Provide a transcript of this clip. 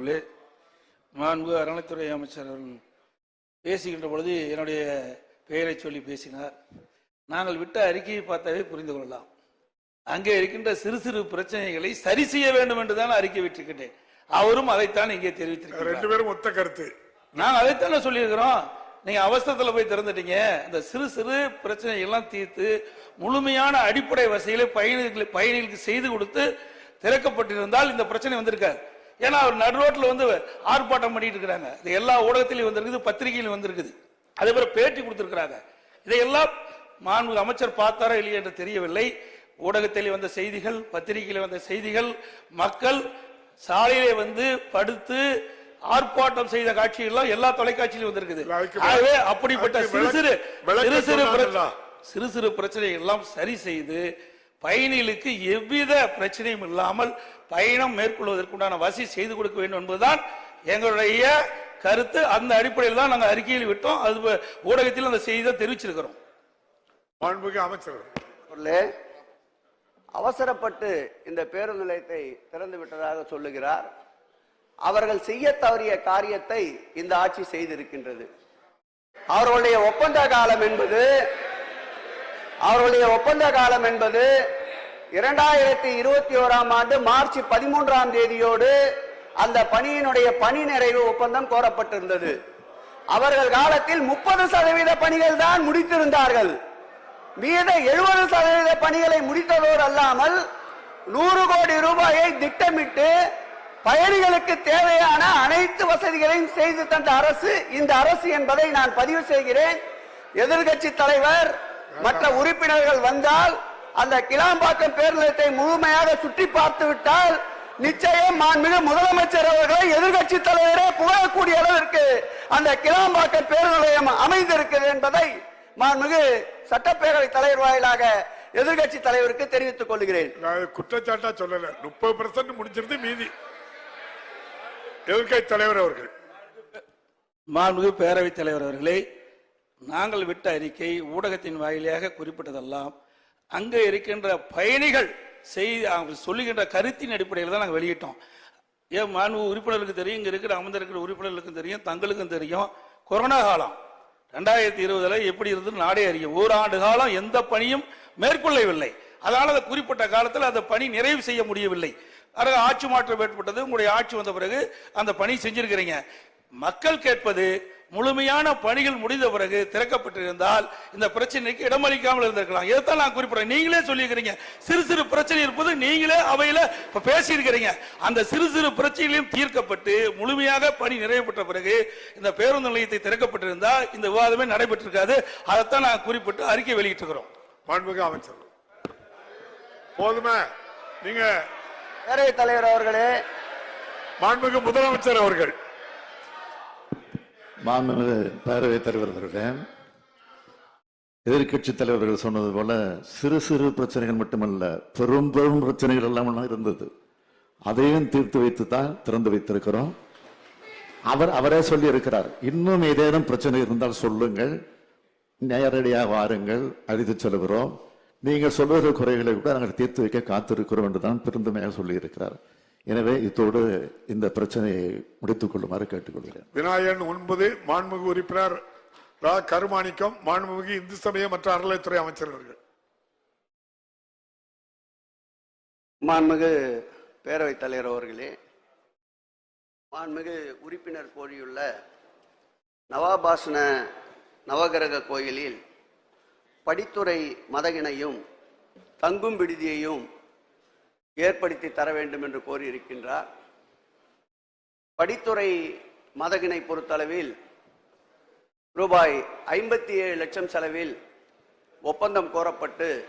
அவர்களே மாண்பு அறநிலைத்துறை அமைச்சர் அவர்கள் பேசுகின்ற பொழுது என்னுடைய பெயரை சொல்லி பேசினார். நாங்கள் விட்ட அறிக்கையை பார்த்தாவே புரிந்து கொள்ளலாம். அங்கே இருக்கின்ற சிறு சிறு பிரச்சனைகளை சரி செய்ய வேண்டும் என்று தான் அறிக்கை விட்டிருக்கின்றேன். அவரும் அதைத்தான் இங்கே தெரிவித்திருக்கிறார். ரெண்டு பேரும் ஒத்த கருத்து. நாங்க அதைத்தானே சொல்லியிருக்கிறோம். நீங்க அவசரத்துல போய் திறந்துட்டீங்க. இந்த சிறு சிறு பிரச்சனை எல்லாம் தீர்த்து முழுமையான அடிப்படை வசதிகளை பயணிகளுக்கு பயணிகளுக்கு செய்து கொடுத்து திறக்கப்பட்டிருந்தால் இந்த பிரச்சனை வந்திருக்காது. ஏன்னா அவர் நடு ரோட்ல வந்து ஆர்ப்பாட்டம் பண்ணிட்டு இருக்கிறாங்க. இது எல்லா ஊடகத்திலையும் வந்திருக்குது பத்திரிகையிலும் வந்திருக்குது. அதே போல பேட்டி கொடுத்திருக்கிறாங்க. இதையெல்லாம் மாண்பு அமைச்சர் பார்த்தாரா இல்லையா என்று தெரியவில்லை. ஊடகத்தில் வந்த செய்திகள் பத்திரிகையில் வந்த செய்திகள் மக்கள் சாலையிலே வந்து படுத்து ஆர்ப்பாட்டம் செய்த காட்சிகள்லாம் எல்லா தொலைக்காட்சியிலும் வந்திருக்குது. ஆகவே அப்படிப்பட்ட சிறு சிறு சிறு சிறு? சிறு பிரச்சனைகள் எல்லாம் சரி செய்து பயணிகளுக்கு எவ்வித பிரச்சனையும் இல்லாமல் பயணம் மேற்கொள்வதற்குண்டான வசதி செய்து கொடுக்க வேண்டும் என்பதுதான் எங்களுடைய கருத்து. அந்த அடிப்படையில் தான் நாங்கள் அறிக்கையில் விட்டோம். அது ஊடகத்தில் அந்த செய்தியை தெரிவிச்சிருக்கிறோம். மாண்புமிகு அமைச்சர் அவசரப்பட்டு இந்த பேருந்து நிலையத்தை திறந்து விட்டதாக சொல்லுகிறார். அவர்கள் செய்ய தவறிய காரியத்தை இந்த ஆட்சி செய்திருக்கின்றது. அவர்களுடைய ஒப்பந்த காலம் என்பது அவர்களுடைய ஒப்பந்த காலம் என்பது இரண்டாயிரத்தி இருபத்தி ஓராம் ஆண்டு மார்ச் பதிமூன்றாம் தேதியோடு அந்த பணியினுடைய பணி நிறைவு ஒப்பந்தம் கோரப்பட்டிருந்தது. அவர்கள் காலத்தில் முப்பது சதவீத பணிகள் தான் முடித்திருந்தார்கள். மீத எழுபது சதவீத பணிகளை முடித்ததோடு அல்லாமல் நூறு கோடி ரூபாயை திட்டமிட்டு பயணிகளுக்கு தேவையான அனைத்து வசதிகளையும் செய்து தந்த அரசு இந்த அரசு என்பதை நான் பதிவு செய்கிறேன். எதிர்க்கட்சி தலைவர் மற்ற உறுப்பினர்கள் வந்தால் அந்த கிளாம்பாக்கம் பேருந்தத்தை முழுமையாக சுற்றி பார்த்து விட்டால் நிச்சயம் மாண்புமிகு முதலமைச்சர் அவர்களை எதிர்க்கட்சி தலைவரே புகழக்கூடிய அளவிற்கு அந்த கிளாம்பாக்கம் பேருந்து நிலையம் அமைந்திருக்கிறது என்பதை மாண்புமிகு சட்டப்பேரவை தலைவர் வாயிலாக எதிர்க்கட்சி தலைவருக்கு தெரிவித்துக் கொள்கிறேன். நான் குற்றச்சாட்டா சொல்லல. முப்பது பெர்சன்ட் முடிஞ்சிருந்து மீதி. எதிர்க்கட்சி தலைவர் அவர்கள். மாண்புமிகு பேரவைத் தலைவர் அவர்களே நாங்கள் விட்ட அறிக்கை ஊடகத்தின் வாயிலாக குறிப்பிட்டதெல்லாம் அங்கே இருக்கின்ற பயணிகள் செய்தி அவங்க சொல்லுகின்ற கருத்தின் அடிப்படையில் தான் நாங்கள் வெளியிட்டோம். ஏன் மாண்பு உறுப்பினர்களுக்கு தெரியும் இங்கே இருக்கிற அமர்ந்திருக்கிற உறுப்பினர்களுக்கும் தெரியும் தங்களுக்கும் தெரியும். கொரோனா காலம் ரெண்டாயிரத்தி இருபதுல எப்படி இருந்தது நாடே அறியும். ஓராண்டு காலம் எந்த பணியும் மேற்கொள்ளவில்லை. அதனால் அந்த குறிப்பிட்ட காலத்தில் அந்த பணி நிறைவு செய்ய முடியவில்லை. அதாவது ஆட்சி மாற்றம் ஏற்பட்டது. உங்களுடைய ஆட்சி வந்த பிறகு அந்த பணி செஞ்சிருக்கிறீங்க. மக்கள் கேட்பது முழுமையான பணிகள் முடிந்த பிறகு திறக்கப்பட்டிருந்தால் இந்த பிரச்சனைக்கு இடமளிக்காமல் இருந்திருக்கலாம். இதைத்தான் நான் குறிப்பிடுறேன். நீங்களே சொல்லியிருக்கிறீங்க. சிறு சிறு பிரச்சனை இருப்பது நீங்களே அவையில இப்ப பேசியிருக்கிறீங்க. அந்த சிறு சிறு பிரச்சனைகளையும் தீர்க்கப்பட்டு முழுமையாக பணி நிறைவு பெற்ற பிறகு இந்த பேருந்து நிலையத்தை திறக்கப்பட்டிருந்தா இந்த விவாதமே நடைபெற்றிருக்காது. அதைத்தான் நான் குறிப்பிட்டு அறிக்கை வெளியிட்டிருக்கிறோம். மாண்புமிகு அமைச்சர். போதுமே. நீங்க பேரவைத் தலைவர் அவர்களே. மாண்புமிகு முதலமைச்சர் அவர்கள். மாண்புமிகு பேரவைத் தலைவர் அவர்களே எதிர்க்கட்சி தலைவர்கள் சொன்னது போல சிறு சிறு பிரச்சனைகள் மட்டுமல்ல பெரும் பெரும் பிரச்சனைகள் எல்லாம் இருந்தது. அதையும் தீர்த்து வைத்து தான் திறந்து வைத்திருக்கிறோம். அவர் அவரே சொல்லி இருக்கிறார் இன்னும் ஏதேனும் பிரச்சனை இருந்தால் சொல்லுங்கள் நேரடியாக வாருங்கள் அழைத்து செல்கிறோம். நீங்கள் சொல்லுகிற குறைகளை கூட நாங்கள் தீர்த்து வைக்க காத்திருக்கிறோம் என்று தான் பெருந்தமையாக சொல்லியிருக்கிறார். எனவே இத்தோடு இந்த பிரச்சனையை முடித்துக் கொள்ளுமாறு கேட்டுக்கொள்கிறேன். விநாயகன் ஒன்பது மாண்புமிகு உறுப்பினர் ரா. கருமாணிக்கம் மாண்புமிகு இந்து சமய மற்றும் அறநிலைத்துறை அமைச்சர் அவர்கள். மாண்புமிகு பேரவைத் தலைவர் அவர்களே மாண்புமிகு உறுப்பினர் கோரியுள்ள நவாபாசன நவகிரக கோயிலில் படித்துறை மதகினையும் தங்கும் விடுதியையும் ஏற்படுத்தி தர வேண்டும் என்று கோரியிருக்கின்றார். படித்துறை மதகினை பொறுத்தளவில் ரூபாய் ஐம்பத்தி ஏழு லட்சம் செலவில் ஒப்பந்தம் கோரப்பட்டு